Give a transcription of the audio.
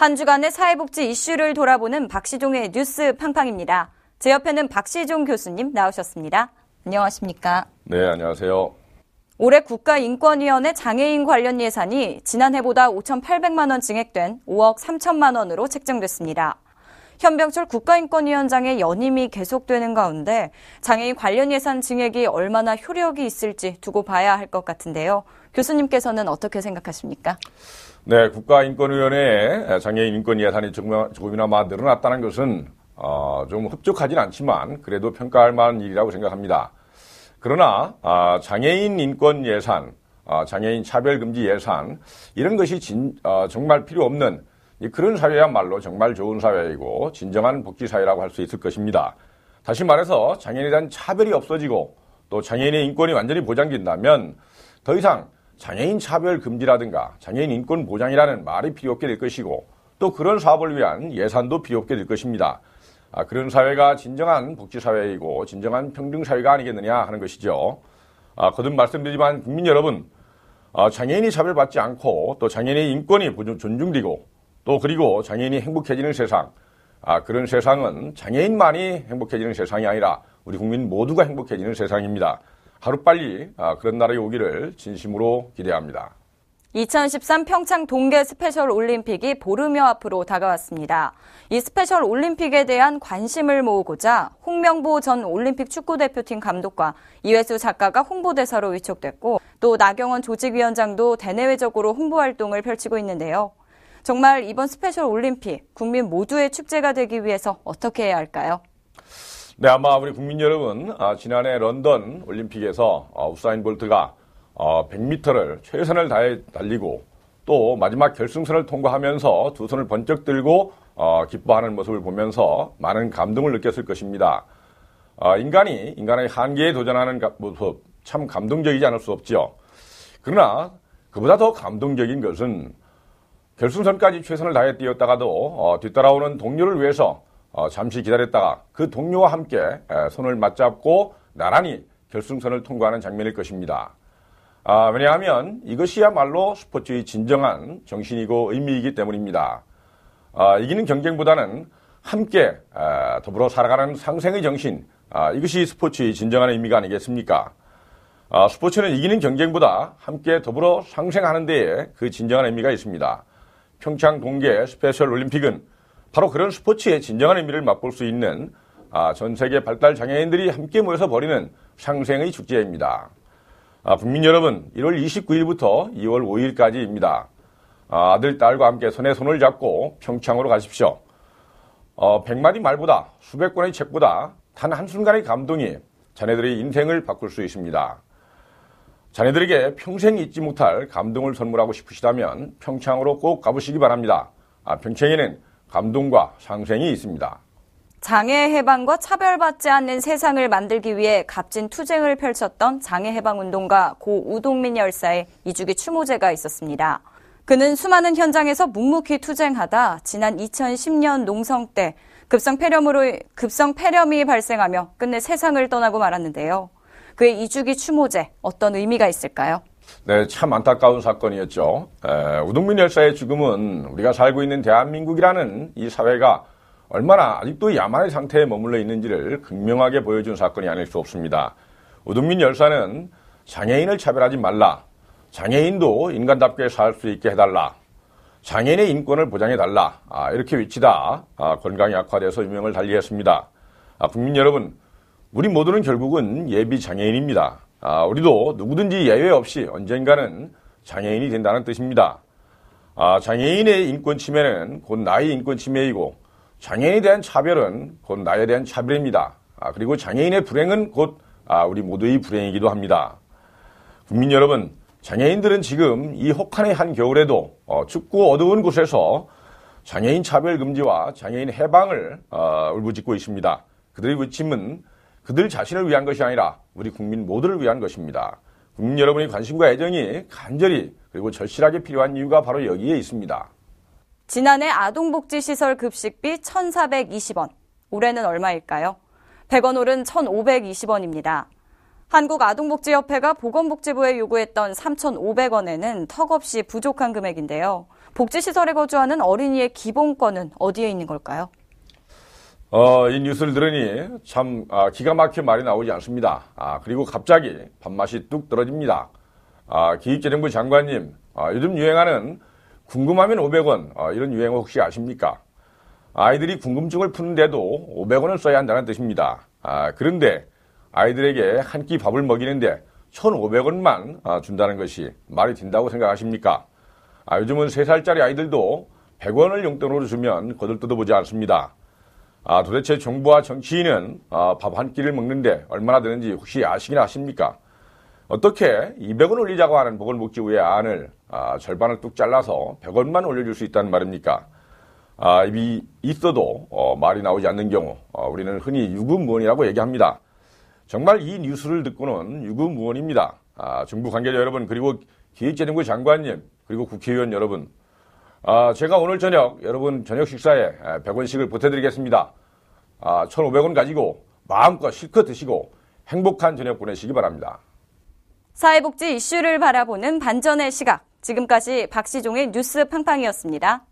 한 주간의 사회복지 이슈를 돌아보는 박시종의 뉴스 팡팡입니다. 제 옆에는 박시종 교수님 나오셨습니다. 안녕하십니까? 네, 안녕하세요. 올해 국가인권위원회 장애인 관련 예산이 지난해보다 5,800만 원 증액된 5억 3천만 원으로 책정됐습니다. 현병철 국가인권위원장의 연임이 계속되는 가운데 장애인 관련 예산 증액이 얼마나 효력이 있을지 두고 봐야 할 것 같은데요. 교수님께서는 어떻게 생각하십니까? 네, 국가인권위원회에 장애인 인권 예산이 조금이나마 늘어났다는 것은 어, 좀 흡족하진 않지만 그래도 평가할 만한 일이라고 생각합니다. 그러나 아, 장애인 인권 예산, 아, 장애인 차별 금지 예산 이런 것이 진, 어, 정말 필요 없는 그런 사회야말로 정말 좋은 사회이고 진정한 복지 사회라고 할 수 있을 것입니다. 다시 말해서 장애인에 대한 차별이 없어지고 또 장애인의 인권이 완전히 보장된다면 더 이상 장애인 차별 금지라든가 장애인 인권 보장이라는 말이 필요 없게 될 것이고 또 그런 사업을 위한 예산도 필요 없게 될 것입니다. 아, 그런 사회가 진정한 복지사회이고 진정한 평등사회가 아니겠느냐 하는 것이죠. 아, 거듭 말씀드리지만 국민 여러분, 아, 장애인이 차별받지 않고 또 장애인의 인권이 존중되고 또 그리고 장애인이 행복해지는 세상, 아, 그런 세상은 장애인만이 행복해지는 세상이 아니라 우리 국민 모두가 행복해지는 세상입니다. 하루빨리 아, 그런 날이 오기를 진심으로 기대합니다. 2013 평창 동계 스페셜 올림픽이 보름여 앞으로 다가왔습니다. 이 스페셜 올림픽에 대한 관심을 모으고자 홍명보 전 올림픽 축구대표팀 감독과 이회수 작가가 홍보대사로 위촉됐고 또 나경원 조직위원장도 대내외적으로 홍보 활동을 펼치고 있는데요. 정말 이번 스페셜 올림픽 국민 모두의 축제가 되기 위해서 어떻게 해야 할까요? 네, 아마 우리 국민 여러분 아, 지난해 런던 올림픽에서 아, 우사인 볼트가 어, 100m를 최선을 다해 달리고 또 마지막 결승선을 통과하면서 두 손을 번쩍 들고 어, 기뻐하는 모습을 보면서 많은 감동을 느꼈을 것입니다. 어, 인간이 인간의 한계에 도전하는 모습 참 감동적이지 않을 수 없지요. 그러나 그보다 더 감동적인 것은 결승선까지 최선을 다해 뛰었다가도 어, 뒤따라오는 동료를 위해서 어, 잠시 기다렸다가 그 동료와 함께 에, 손을 맞잡고 나란히 결승선을 통과하는 장면일 것입니다. 아, 왜냐하면 이것이야말로 스포츠의 진정한 정신이고 의미이기 때문입니다. 아, 이기는 경쟁보다는 함께 아, 더불어 살아가는 상생의 정신, 아, 이것이 스포츠의 진정한 의미가 아니겠습니까? 아, 스포츠는 이기는 경쟁보다 함께 더불어 상생하는 데에 그 진정한 의미가 있습니다. 평창 동계 스페셜 올림픽은 바로 그런 스포츠의 진정한 의미를 맛볼 수 있는 아, 전 세계 발달 장애인들이 함께 모여서 벌이는 상생의 축제입니다. 아, 국민 여러분, 1월 29일부터 2월 5일까지입니다. 아, 아들, 딸과 함께 손에 손을 잡고 평창으로 가십시오. 어, 100마디 말보다 수백 권의 책보다 단 한순간의 감동이 자네들의 인생을 바꿀 수 있습니다. 자네들에게 평생 잊지 못할 감동을 선물하고 싶으시다면 평창으로 꼭 가보시기 바랍니다. 아, 평창에는 감동과 상생이 있습니다. 장애 해방과 차별받지 않는 세상을 만들기 위해 값진 투쟁을 펼쳤던 장애 해방 운동가 고 우동민 열사의 이주기 추모제가 있었습니다. 그는 수많은 현장에서 묵묵히 투쟁하다 지난 2010년 농성 때 급성 폐렴으로 급성 폐렴이 발생하며 끝내 세상을 떠나고 말았는데요. 그의 이주기 추모제 어떤 의미가 있을까요? 네, 참 안타까운 사건이었죠. 에, 우동민 열사의 죽음은 우리가 살고 있는 대한민국이라는 이 사회가 얼마나 아직도 야만의 상태에 머물러 있는지를 극명하게 보여준 사건이 아닐 수 없습니다. 우동민 열사는 장애인을 차별하지 말라. 장애인도 인간답게 살 수 있게 해달라. 장애인의 인권을 보장해달라. 아, 이렇게 외치다 아, 건강이 악화돼서 유명을 달리했습니다. 아, 국민 여러분, 우리 모두는 결국은 예비 장애인입니다. 아, 우리도 누구든지 예외 없이 언젠가는 장애인이 된다는 뜻입니다. 아, 장애인의 인권 침해는 곧 나의 인권 침해이고 장애인에 대한 차별은 곧 나에 대한 차별입니다. 아, 그리고 장애인의 불행은 곧 아, 우리 모두의 불행이기도 합니다. 국민 여러분, 장애인들은 지금 이 혹한의 한 겨울에도 어, 춥고 어두운 곳에서 장애인 차별 금지와 장애인 해방을 어, 울부짖고 있습니다. 그들의 외침은 그들 자신을 위한 것이 아니라 우리 국민 모두를 위한 것입니다. 국민 여러분의 관심과 애정이 간절히 그리고 절실하게 필요한 이유가 바로 여기에 있습니다. 지난해 아동복지시설 급식비 1,420원. 올해는 얼마일까요? 100원 오른 1,520원입니다. 한국아동복지협회가 보건복지부에 요구했던 3,500원에는 턱없이 부족한 금액인데요. 복지시설에 거주하는 어린이의 기본권은 어디에 있는 걸까요? 어, 이 뉴스를 들으니 참 아, 기가 막힌 말이 나오지 않습니다. 아, 그리고 갑자기 밥맛이 뚝 떨어집니다. 아, 기획재정부 장관님, 아, 요즘 유행하는 궁금하면 500원 아, 이런 유행어 혹시 아십니까? 아이들이 궁금증을 푸는데도 500원을 써야 한다는 뜻입니다. 아, 그런데 아이들에게 한 끼 밥을 먹이는데 1,500원만 아, 준다는 것이 말이 된다고 생각하십니까? 아, 요즘은 3살짜리 아이들도 100원을 용돈으로 주면 거들떠도 않습니다. 아, 도대체 정부와 정치인은 아, 밥한 끼를 먹는데 얼마나 되는지 혹시 아시긴 아십니까? 어떻게 200원 올리자고 하는 보건복지부의 안을 아, 절반을 뚝 잘라서 100원만 올려줄 수 있다는 말입니까? 아, 이 있어도 어, 말이 나오지 않는 경우 어, 우리는 흔히 유구무원이라고 얘기합니다. 정말 이 뉴스를 듣고는 유구무원입니다. 아, 정부 관계자 여러분 그리고 기획재정부 장관님 그리고 국회의원 여러분 아, 제가 오늘 저녁 여러분 저녁 식사에 100원씩을 보태드리겠습니다. 아, 1,500원 가지고 마음껏 실컷 드시고 행복한 저녁 보내시기 바랍니다. 사회복지 이슈를 바라보는 반전의 시각. 지금까지 박시종의 뉴스 팡팡이었습니다.